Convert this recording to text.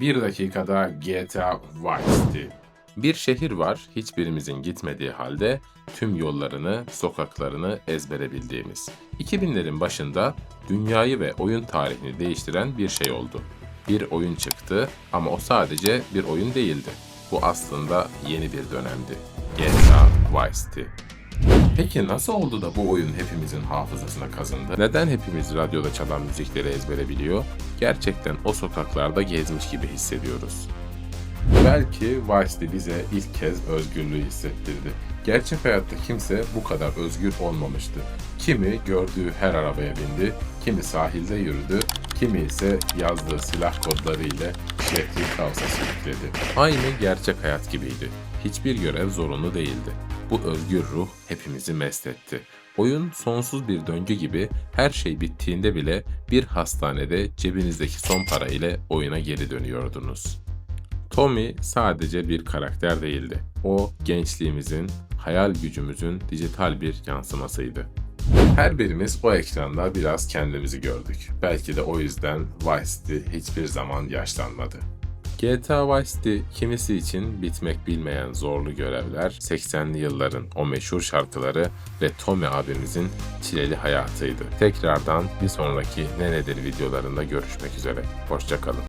Bir dakikada GTA Vice City. Bir şehir var, hiçbirimizin gitmediği halde tüm yollarını, sokaklarını ezbere bildiğimiz. 2000'lerin başında dünyayı ve oyun tarihini değiştiren bir şey oldu. Bir oyun çıktı ama o sadece bir oyun değildi. Bu aslında yeni bir dönemdi. GTA Vice City. Peki nasıl oldu da bu oyun hepimizin hafızasına kazındı? Neden hepimiz radyoda çalan müzikleri ezbere biliyor? Gerçekten o sokaklarda gezmiş gibi hissediyoruz. Belki Vice City bize ilk kez özgürlüğü hissettirdi. Gerçek hayatta kimse bu kadar özgür olmamıştı. Kimi gördüğü her arabaya bindi, kimi sahilde yürüdü, kimi ise yazdığı silah kodları ile şehri kaosa sürükledi. Aynı gerçek hayat gibiydi. Hiçbir görev zorunlu değildi. Bu özgür ruh hepimizi mest etti. Oyun sonsuz bir döngü gibi her şey bittiğinde bile bir hastanede cebinizdeki son para ile oyuna geri dönüyordunuz. Tommy sadece bir karakter değildi. O gençliğimizin, hayal gücümüzün dijital bir yansımasıydı. Her birimiz o ekranda biraz kendimizi gördük. Belki de o yüzden Vice City hiçbir zaman yaşlanmadı. GTA Vice City kimisi için bitmek bilmeyen zorlu görevler, 80'li yılların o meşhur şarkıları ve Tommy abimizin çileli hayatıydı. Tekrardan bir sonraki Ne Nedir videolarında görüşmek üzere. Hoşçakalın.